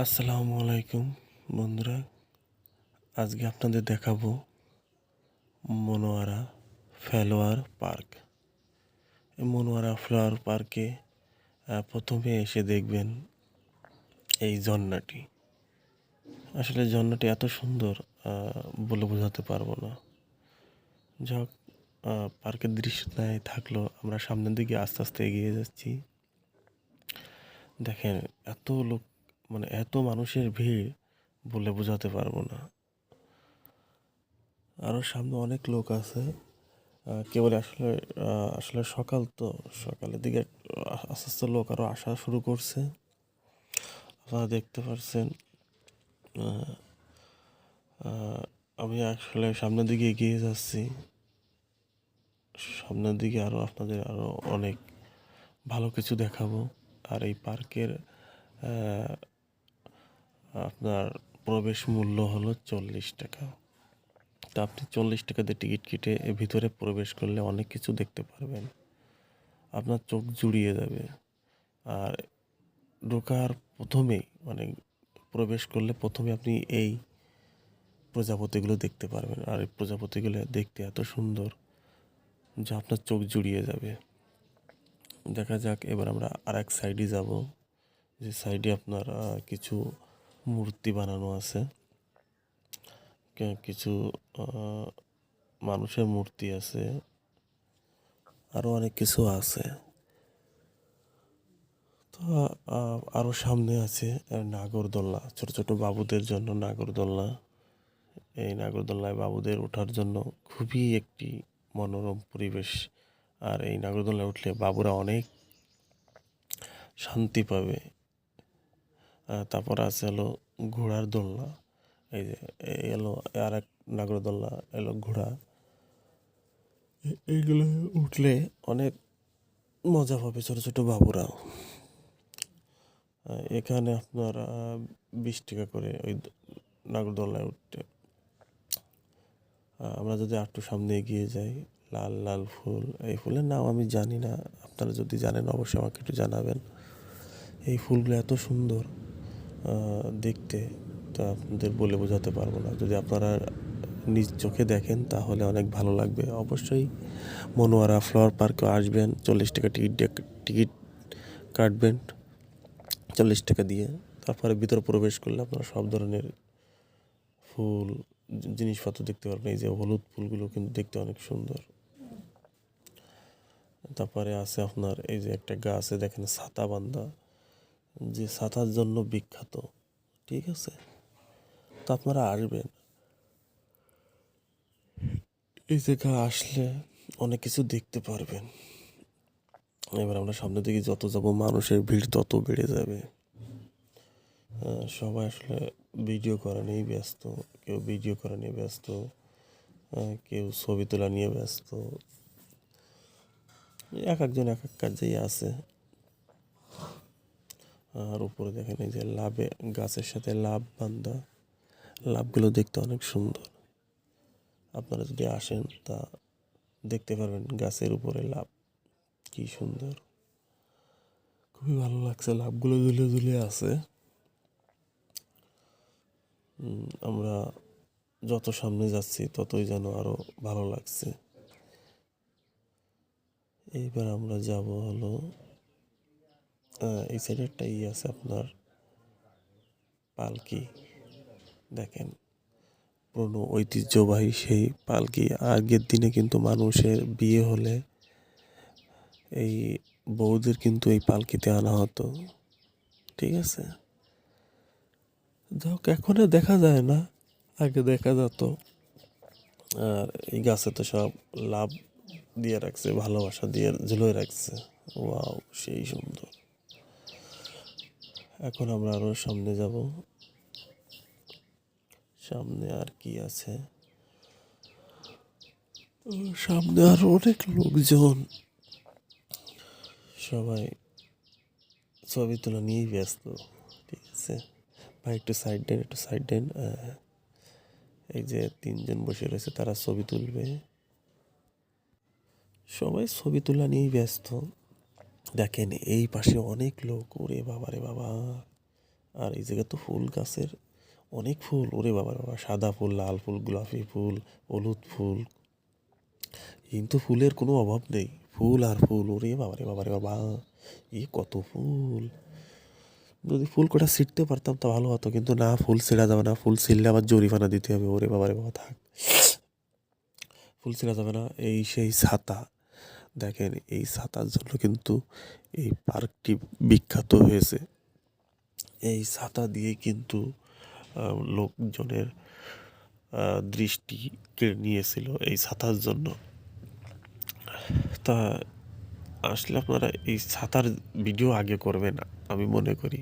আসসালামু আলাইকুম, বন্ধুরা। আজকে আপনাদের দেখাবো মনোয়ারা ফ্লাওয়ার পার্ক। এই মনোয়ারা ফ্লাওয়ার পার্কে প্রথমে এসে দেখবেন এই ঝর্ণাটি। আসলে ঝর্ণাটি এত সুন্দর বলে বোঝাতে পারব না। যাক পার্কের দৃশ্য নাই থাকল, আমরা সামনের দিকে আস্তে আস্তে এগিয়ে যাচ্ছি। দেখেন, এত লোক মানে এত মানুষের ভিড় বলে বোঝাতে পারব না। আরও সামনে অনেক লোক আছে কেবল আসলে আসলে সকাল তো, সকালের দিকে আস্তে আস্তে লোক আরও আসা শুরু করছে। আপনারা দেখতে পাচ্ছেন আমি আসলে সামনের দিকে এগিয়ে যাচ্ছি। সামনের দিকে আরও আপনাদের আরও অনেক ভালো কিছু দেখাবো। আর এই পার্কের আপনার প্রবেশ মূল্য হলো চল্লিশ টাকা। তা আপনি চল্লিশ টাকা দিয়ে টিকিট কেটে ভিতরে প্রবেশ করলে অনেক কিছু দেখতে পারবেন। আপনার চোখ জুড়িয়ে যাবে। আর ঢোকার প্রথমেই মানে প্রবেশ করলে প্রথমে আপনি এই প্রজাপতিগুলো দেখতে পারবেন। আর এই প্রজাপতিগুলো দেখতে এত সুন্দর যা আপনার চোখ জুড়িয়ে যাবে। দেখা যাক, এবার আমরা আর এক সাইডে যাব। যে সাইডে আপনার কিছু মূর্তি বানানো আছে। কিছু মানুষের মূর্তি আছে। আরও অনেক কিছু আছে। তো আরও সামনে আছে নাগরদোল্লা ছোট ছোট বাবুদের জন্য নাগরদোল্লা এই নাগরদোল্লায় বাবুদের ওঠার জন্য খুবই একটি মনোরম পরিবেশ। আর এই নাগরদোল্লায় উঠলে বাবুরা অনেক শান্তি পাবে। তারপর আছে হলো ঘোড়ার দোলনা। এই যে এলো আর এক নাগরদোলনা এলো ঘোড়া। এইগুলো উঠলে অনেক মজা পাবে ছোটো ছোটো বাবুরাও। এখানে আপনার বিশ টাকা করে ওই নাগরদোলনায় উঠতে। আমরা যদি একটু সামনে এগিয়ে যাই, লাল লাল ফুল, এই ফুলের নাম আমি জানি না। আপনারা যদি জানেন, অবশ্যই আমাকে একটু জানাবেন। এই ফুলগুলো এত সুন্দর। দেখতে, তা আপনাদের বলে বোঝাতে পারব না। যদি আপনারা নিজ চোখে দেখেন, তাহলে অনেক ভালো লাগবে। অবশ্যই মনোয়ারা ফ্লাওয়ার পার্কে আসবেন, চল্লিশ টাকা টিকিট টিকিট কাটবেন, চল্লিশ টাকা দিয়ে। তারপরে ভিতরে প্রবেশ করলে আপনারা সব ধরনের ফুল, জিনিসপত্র দেখতে পারবেন। এই যে হলুদ ফুলগুলো কিন্তু দেখতে অনেক সুন্দর। তারপরে আছে আপনার, এই যে একটা গাছে দেখেন ছাতা বান্ধা যে ছাতার জন্য বিখ্যাত ঠিক আছে? তো আপনারা আসবেন। এই জায়গা আসলে অনেক কিছু দেখতে পারবেন। এবার আমরা সামনের দিকে যত যাব মানুষের ভিড় তত বেড়ে যাবে। আহ, সবাই আসলে ভিডিও করা নিয়ে ব্যস্ত কেউ ভিডিও করা নিয়ে ব্যস্ত আহ, কেউ ছবি তোলা নিয়ে ব্যস্ত। এক একজন এক এক কাজেই আছে। আর উপরে দেখেন এই যে লাভে, গাছের সাথে লাভ বান্ধা। লাভগুলো দেখতে অনেক সুন্দর। আপনারা যদি আসেন তা দেখতে পারবেন গাছের উপরে লাভ। কি সুন্দর। খুবই ভালো লাগছে লাভগুলো ঝুলে ঝুলে আছে। আমরা যত সামনে যাচ্ছি ততই যেন আরও ভালো লাগছে। এইবার আমরা যাব হলো এই সাইডে একটা ই আছে আপনার পালকি। দেখেন, পুরনো ঐতিহ্যবাহী সেই পালকি। আগের দিনে কিন্তু মানুষের বিয়ে হলে এই বউদের কিন্তু এই পালকিতে আনা হতো। ঠিক আছে? যাক এখন আর দেখা যায় না, আগে দেখা যেত। আর এই গাছে তো সব লাভ দিয়ে রাখছে, ভালোবাসা দিয়ে ঝুলোয় রাখছে। ওয়াও, সেই সুন্দর। এখন আমরা আরও সামনে যাব। সামনে আর কি আছে? সামনে আরও অনেক লোকজন। সবাই ছবি তোলা নিয়েই ব্যস্ত, ঠিক আছে? ভাই, একটু সাইড দেন, একটু সাইড দেন। এই যে তিনজন বসে রয়েছে, তারা ছবি তুলবে। সবাই ছবি তোলা নিয়েই ব্যস্ত। দেখেন, এই পাশে অনেক লোক, ওরে বাবা রে বাবা। আর এই জায়গায় তো ফুল গাছের অনেক ফুল, ওরে বাবারে বাবা। সাদা ফুল, লাল ফুল, গোলাপি ফুল, হলুদ ফুল। কিন্তু ফুলের কোনো অভাব নেই। ফুল আর ফুল, ওরে বাবা রে বাবা রে বাবা। কত ফুল। যদি ফুল কটা ছিটতে পারতাম তো ভালো হতো, কিন্তু না, ফুল ছিঁড়া যাবে না। ফুল ছিঁড়লে আবার জরিমানা দিতে হবে। ওরে বাবা রে বাবা, থাক। ফুল ছিঁড়া যাবে না। এই সেই ছাতা। দেখেন, এই ছাতার জন্য কিন্তু এই পার্কটি বিখ্যাত হয়েছে। এই ছাতা দিয়ে কিন্তু লোকজনের দৃষ্টি কেড়ে নিয়েছিল এই ছাতার জন্য। তা আসলে আপনারা এই ছাতার ভিডিও আগে করবেন, আমি মনে করি।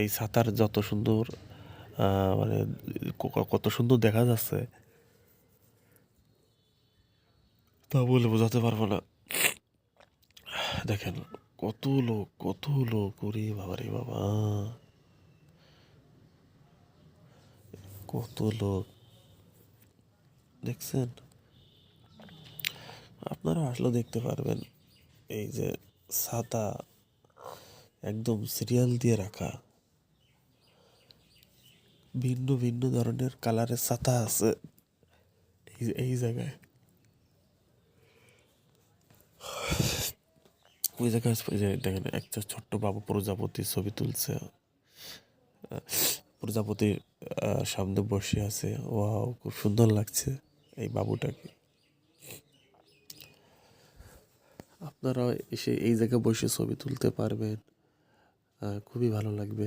এই ছাতার যত সুন্দর মানে কত সুন্দর দেখা যাচ্ছে তা বলে বোঝাতে পারব না। দেখেন, কত লোক কত লোক, ওরে বাবা রে বাবা। কত লোক। দেখছেন? আপনারা আসলে দেখতে পারবেন, এই যে ছাতা একদম সিরিয়াল দিয়ে রাখা। ভিন্ন ভিন্ন ধরনের কালারের ছাতা আছে এই এই জায়গায়। ওই জায়গায় দেখেন, একটা ছোট্ট বাবু প্রজাপতির ছবি তুলছে। প্রজাপতির সামনে বসে আছে। ওয়াও, খুব সুন্দর লাগছে এই বাবুটাকে। আপনারা এসে এই জায়গায় বসে ছবি তুলতে পারবেন। খুবই ভালো লাগবে।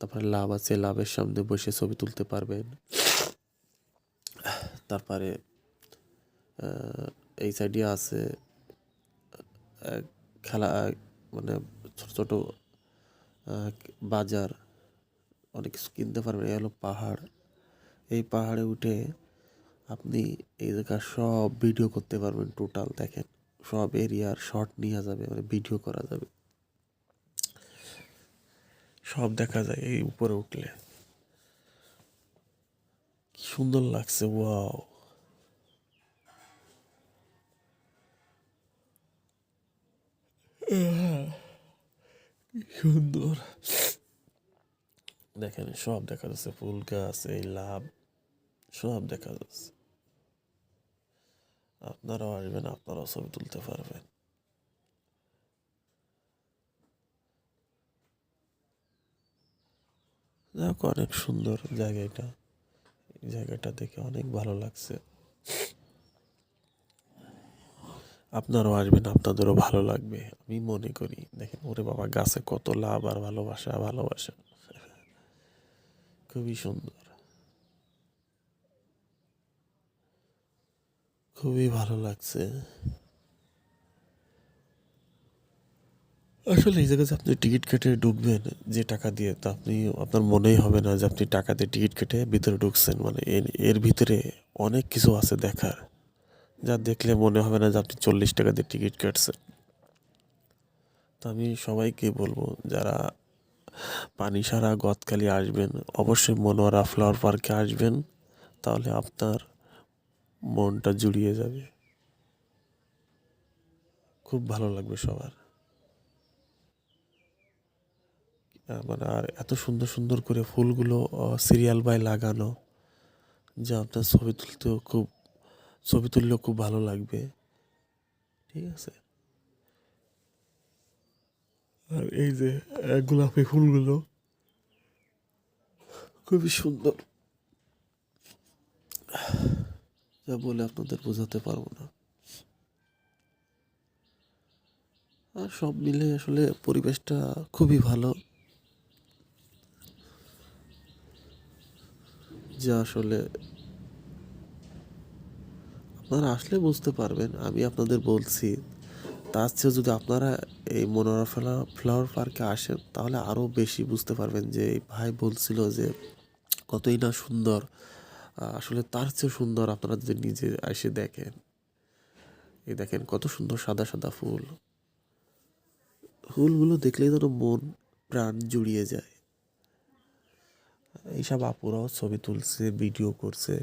তারপরে লাভ আছে, লাভের সামনে বসে ছবি তুলতে পারবেন। তারপরে এই সাইডে আছে খেলা মানে ছোট ছোট বাজার, অনেক কিছু কিনতে পারবেন। এই হলো পাহাড়। এই পাহাড়ে উঠে আপনি এই জায়গার সব ভিডিও করতে পারবেন টোটাল দেখেন। সব এরিয়ার শর্ট নেওয়া যাবে মানে ভিডিও করা যাবে। সব দেখা যায় এই উপরে উঠলে। কি সুন্দর লাগছে ওয়াও সুন্দর। দেখেন, সব দেখা যাচ্ছে, ফুল গাছ, এই লাভ, সব দেখা যাচ্ছে। আপনারাও আসবেন, আপনারাও ছবি তুলতে পারবেন। যাক, অনেক সুন্দর জায়গাটা। এই জায়গাটা দেখে অনেক ভালো লাগছে। আপনারাও আসবেন আপনাদেরও ভালো লাগবে, আমি মনে করি। দেখেন, ওরে বাবা, গাছে কত লাভ আর ভালোবাসা ভালোবাসা। খুবই সুন্দর। খুবই ভালো লাগছে। আসলে এই জায়গায় আপনি টিকিট কেটে ঢুকবেন, যে টাকা দিয়ে, তা আপনি, আপনার মনেই হবে না যে আপনি টাকা দিয়ে টিকিট কেটে ভিতরে ঢুকছেন। মানে এর এর ভিতরে অনেক কিছু আছে দেখার। যা দেখলে মনে হবে না যে আপনি চল্লিশ টাকা দিয়ে টিকিট কাটছেন। তো আমি সবাইকে বলব, যারা পানিসারা, গদখালি আসবেন, অবশ্যই মনোয়ারা ফ্লাওয়ার পার্কে আসবেন, তাহলে আপনার মনটা জুড়িয়ে যাবে। খুব ভালো লাগবে সবার। মানে আর এত সুন্দর সুন্দর করে ফুলগুলো সিরিয়াল বাই লাগানো, যা আপনার ছবি তুলতেও খুব ছবি তুললেও খুব ভালো লাগবে। ঠিক আছে? আর এই যে গোলাপি ফুলগুলো, খুবই সুন্দর। যা বলে আপনাদের বোঝাতে পারব না। আর সব মিলে আসলে পরিবেশটা খুবই ভালো। যা আসলে আপনারা আসলে বুঝতে পারবেন, আমি আপনাদের বলছি। তার চেয়ে যদি আপনারা এই মনোরা ফ্লাওয়ার পার্কে আসেন, তাহলে আরও বেশি বুঝতে পারবেন যে এই ভাই বলছিল যে কতই না সুন্দর। আসলে তার চেয়ে সুন্দর আপনারা যদি নিজে এসে দেখেন। এই দেখেন কত সুন্দর সাদা সাদা ফুল। ফুলগুলো দেখলেই যেন মন, প্রাণ জুড়িয়ে যায়। এইসব আপুরাও ছবি তুলছে, ভিডিও করছে।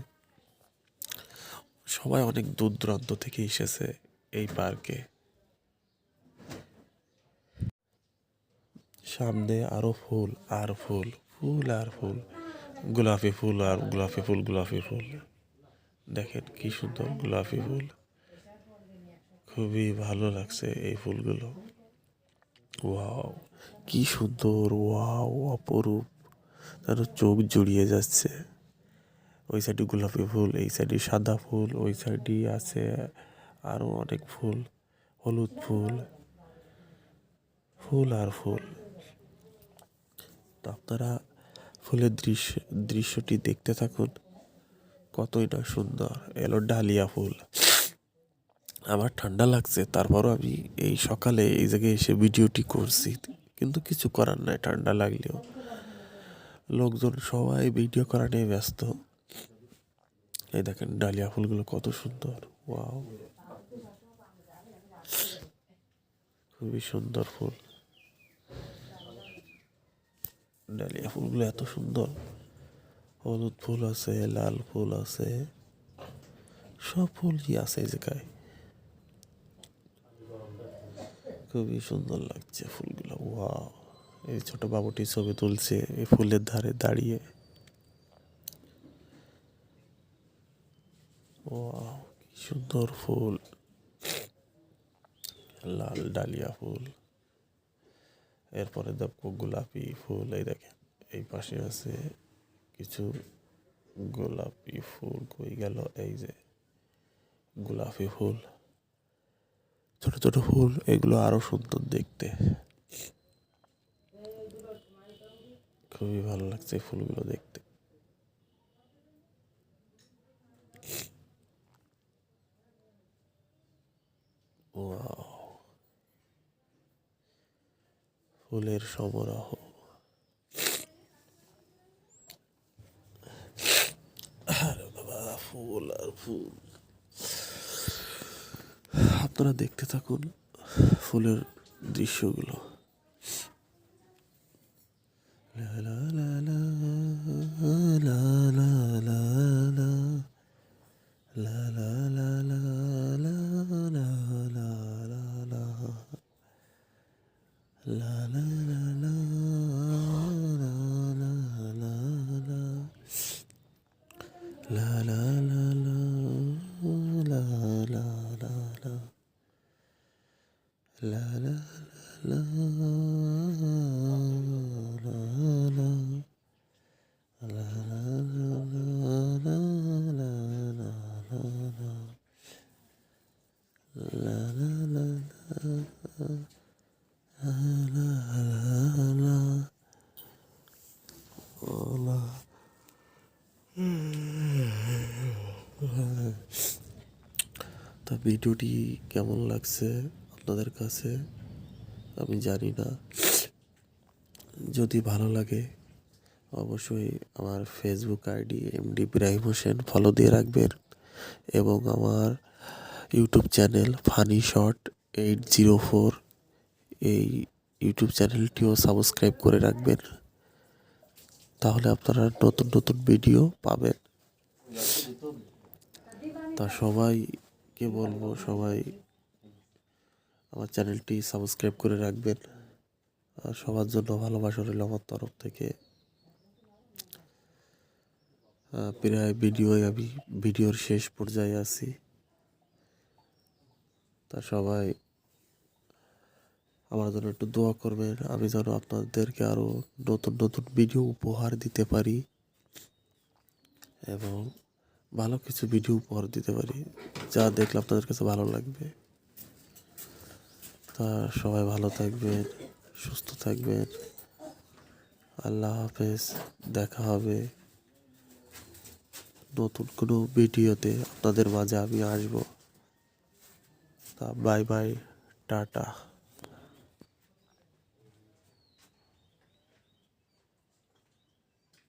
সবাই অনেক দূর দূরান্ত থেকে এসেছে এই পার্কে। সামনে আরও ফুল, আর ফুল ফুল আর ফুল। গোলাপি ফুল আর গোলাপি ফুল গোলাপি ফুল। দেখেন কি সুন্দর গোলাপি ফুল। খুবই ভালো লাগছে এই ফুলগুলো। ওয়াও, কি সুন্দর, ওয়াও, অপরূপ। তার চোখ জুড়িয়ে যাচ্ছে। ওই সাইডে গোলাপি ফুল, এই সাইডে সাদা ফুল, ওই সাইডে আছে আরও অনেক ফুল, হলুদ ফুল ফুল আর ফুল। তো আপনারা ফুলের দৃশ্য, দৃশ্যটি দেখতে থাকুন। কতই না সুন্দর, এলো ডালিয়া ফুল। আমার ঠান্ডা লাগছে, তারপরও আমি এই সকালে এই জায়গায় এসে ভিডিওটি করছি। কিন্তু কিছু করার নাই, ঠান্ডা লাগলেও। লোকজন সবাই ভিডিও করা নিয়ে ব্যস্ত। এই দেখেন ডালিয়া ফুলগুলো কত সুন্দর। ওয়াও। খুবই সুন্দর ফুল। ডালিয়া ফুলগুলো এত সুন্দর। হলুদ ফুল আছে, লাল ফুল আছে। সব ফুলই আছে এই জায়গায়। খুবই সুন্দর লাগছে ফুলগুলো। ওয়াও। এই ছোট বাবুটি ছবি তুলছে, এই ফুলের ধারে দাঁড়িয়ে ওয়াও কি সুন্দর ফুল। লাল ডালিয়া ফুল। এরপরে দেখো গোলাপি ফুল, এই দেখেন, এই পাশে আছে কিছু গোলাপি ফুল কই গেল, এই যে গোলাপি ফুল, ছোট ছোট ফুল, এগুলো আরও সুন্দর দেখতে। খুবই ভালো লাগছে ফুলগুলো দেখতে। ফুলের সমরাহ। ফুল আর ফুল। আপনারা দেখতে থাকুন ফুলের দৃশ্যগুলো। ভিডিওটি কেমন লাগছে আপনাদের কাছে? আমি জানি না। যদি ভালো লাগে, অবশ্যই আমার Facebook ID MD Ibrahim Hossain follow দিয়ে রাখবেন এবং আমার YouTube channel funny shot eight zero four এই ইউটিউব চ্যানেলটিও সাবস্ক্রাইব করে রাখবেন। তাহলে আপনারা নতুন নতুন ভিডিও পাবেন। তা সবাইকে বলব, সবাই আমার চ্যানেলটি সাবস্ক্রাইব করে রাখবেন। আর সবার জন্য ভালোবাসা রইল আমার তরফ থেকে। প্রায় ভিডিও আমি, ভিডিওর শেষ পর্যায়ে আছি। তা সবাই আমার জন্য একটু দোয়া করবেন, আমি যেন আপনাদেরকে আরও নতুন নতুন ভিডিও উপহার দিতে পারি। এবং ভালো কিছু ভিডিও উপহার দিতে পারি, যা দেখলে আপনাদের কাছে ভালো লাগবে। তা সবাই ভালো থাকবেন, সুস্থ থাকবেন। আল্লাহ হাফেজ, দেখা হবে নতুন কোনো ভিডিওতে। আপনাদের মাঝে আমি আসব। তা বাই বাই টাটা।